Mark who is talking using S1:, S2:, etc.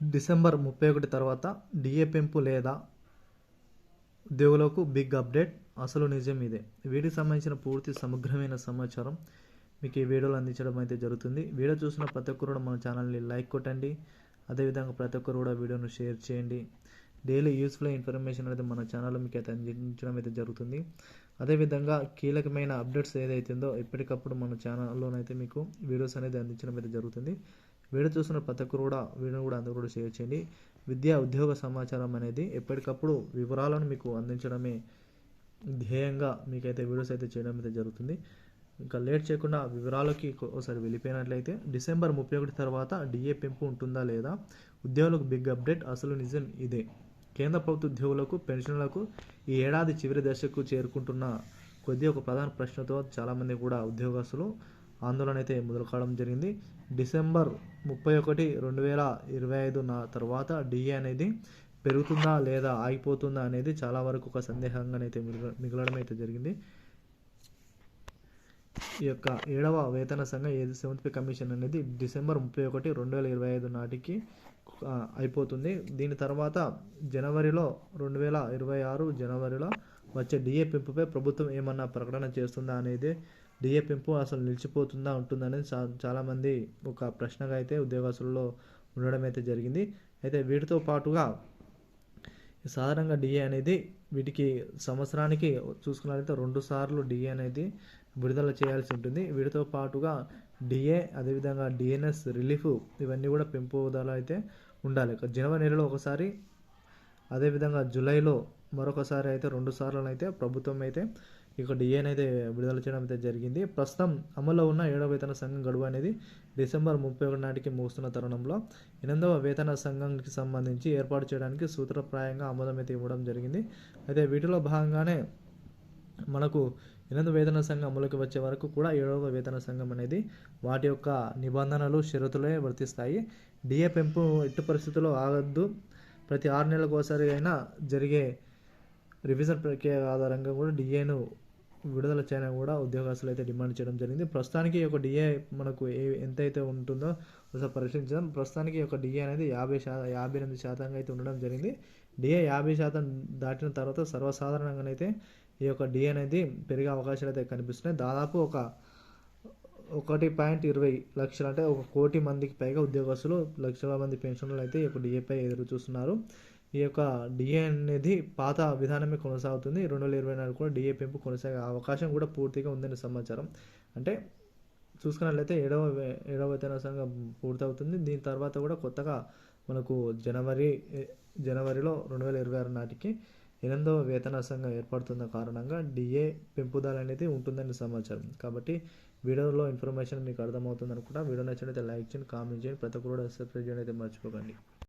S1: December ముప్పై ఒకటి తర్వాత డిఏ పెంపు లేదా ఉద్యోగులకు బిగ్ అప్డేట్ అసలు నిజం ఇదే. వీటికి సంబంధించిన పూర్తి సమగ్రమైన సమాచారం మీకు ఈ వీడియోలో అందించడం అయితే జరుగుతుంది. వీడియో చూసిన ప్రతి ఒక్కరు కూడా మన ఛానల్ని లైక్ కొట్టండి. అదేవిధంగా ప్రతి ఒక్కరు కూడా వీడియోను షేర్ చేయండి. డైలీ యూస్ఫుల్ ఇన్ఫర్మేషన్ అనేది మన ఛానల్లో మీకు అయితే అందించడం అయితే జరుగుతుంది. అదేవిధంగా కీలకమైన అప్డేట్స్ ఏదైతుందో ఎప్పటికప్పుడు మన ఛానల్లోనైతే మీకు వీడియోస్ అనేది అందించడం అయితే జరుగుతుంది. వీడియో చూస్తున్న ప్రతి ఒక్కరు కూడా వీడియోని కూడా అందరూ కూడా షేర్ చేయండి. విద్యా ఉద్యోగ సమాచారం అనేది ఎప్పటికప్పుడు వివరాలను మీకు అందించడమే ధ్యేయంగా మీకైతే వీడియోస్ అయితే చేయడం అయితే జరుగుతుంది. ఇంకా లేట్ చేయకుండా వివరాలకి ఒకసారి వెళ్ళిపోయినట్లయితే డిసెంబర్ ముప్పై ఒకటి తర్వాత డిఏ పెంపు ఉంటుందా లేదా? ఉద్యోగులకు బిగ్ అప్డేట్ అసలు నిజం ఇదే. కేంద్ర ప్రభుత్వ ఉద్యోగులకు పెన్షన్లకు ఈ ఏడాది చివరి దశకు చేరుకుంటున్న కొద్ది ఒక ప్రధాన ప్రశ్నతో చాలామంది కూడా ఉద్యోగస్తులు ఆందోళన అయితే మొదలు కావడం జరిగింది. డిసెంబర్ ముప్పై ఒకటి రెండు వేల ఇరవై ఐదు నా తర్వాత డిఏ అనేది పెరుగుతుందా లేదా ఆగిపోతుందా అనేది చాలా వరకు ఒక సందేహంగానైతే మిగల మిగలడం అయితే జరిగింది. ఈ యొక్క ఏడవ వేతన సంఘం ఏది సెవెంత్ పే కమిషన్ అనేది డిసెంబర్ ముప్పై ఒకటి రెండు వేల ఇరవై ఐదు నాటికి అయిపోతుంది. దీని తర్వాత జనవరిలో రెండు వేల ఇరవై ఆరు జనవరిలో వచ్చే డిఏ పెంపుపై ప్రభుత్వం ఏమన్నా ప్రకటన చేస్తుందా అనేది డిఏ పెంపు అసలు నిలిచిపోతుందా ఉంటుందనేది చా చాలామంది ఒక ప్రశ్నగా అయితే ఉద్యోగస్తుల్లో ఉండడం అయితే జరిగింది. అయితే వీటితో పాటుగా సాధారణంగా డిఏ అనేది వీటికి సంవత్సరానికి చూసుకున్నట్లయితే రెండు సార్లు డిఏ అనేది విడుదల చేయాల్సి ఉంటుంది. వీటితో పాటుగా డిఏ అదేవిధంగా డిఎన్ఎస్ రిలీఫ్ ఇవన్నీ కూడా పెంపుదల అయితే ఉండాలి. జనవరి నెలలో ఒకసారి అదేవిధంగా జూలైలో మరొకసారి అయితే రెండు సార్లు అయితే ప్రభుత్వం అయితే ఇక డిఏని అయితే విడుదల చేయడం అయితే జరిగింది. ప్రస్తుతం అమల్లో ఉన్న ఏడవ వేతన సంఘం గడువు అనేది డిసెంబర్ ముప్పై ఒకటి నాటికి ముగుస్తున్న తరుణంలో ఎనిమిదవ వేతన సంఘానికి సంబంధించి ఏర్పాటు చేయడానికి సూత్రప్రాయంగా ఆమోదం అయితే ఇవ్వడం జరిగింది. అయితే వీటిలో భాగంగానే మనకు ఎనిమిది వేతన సంఘం అమలుకి వచ్చే వరకు కూడా ఏడవ వేతన సంఘం అనేది వాటి యొక్క నిబంధనలు షరతులే వర్తిస్తాయి. డిఏ పెంపు ఎట్టి పరిస్థితుల్లో ఆగద్దు. ప్రతి ఆరు నెలలకు ఒకసారి అయినా జరిగే రివిజన్ ప్రక్రియ ఆధారంగా కూడా డిఏను విడుదల చేయడం కూడా ఉద్యోగస్తులు అయితే డిమాండ్ చేయడం జరిగింది. ప్రస్తుతానికి ఒక డిఏ మనకు ఏ ఎంతైతే ఉంటుందో ఒకసారి పరిశీలించడం. ప్రస్తుతానికి ఒక డిఏ అనేది యాభై శా యాభై ఎనిమిది శాతంగా అయితే ఉండడం జరిగింది. డిఏ యాభై శాతం దాటిన తర్వాత సర్వసాధారణంగానైతే ఈ యొక్క డిఏ అనేది పెరిగే అవకాశాలు అయితే కనిపిస్తున్నాయి. దాదాపు ఒక ఒకటి పాయింట్ ఇరవై లక్షలు అంటే ఒక కోటి మందికి పైగా ఉద్యోగస్తులు లక్షల మంది పెన్షన్లు అయితే ఈ యొక్క డిఏపై ఎదురు చూస్తున్నారు ఈ యొక్క డిఏ అనేది పాత విధానమే కొనసాగుతుంది. రెండు వేల ఇరవై నాలుగు కూడా డిఏ పెంపు కొనసాగే అవకాశం కూడా పూర్తిగా ఉందని సమాచారం. అంటే చూసుకున్నట్లయితే ఏడవ ఏడవ వేతన సంఘం పూర్తవుతుంది. దీని తర్వాత కూడా కొత్తగా మనకు జనవరి జనవరిలో రెండు వేల ఇరవై ఆరు నాటికి ఎనిమిదవ వేతన సంఘం ఏర్పడుతున్న కారణంగా డిఏ పెంపుదల అనేది ఉంటుందని సమాచారం. కాబట్టి వీడియోలో ఇన్ఫర్మేషన్ మీకు అర్థమవుతుంది అనుకుంటా వీడియో నచ్చినట్లయితే లైక్ చేయండి కామెంట్ చేయండి. ప్రతి ఒక్కరు కూడా సబ్స్క్రైబ్ చేయడం అయితే మర్చిపోకండి.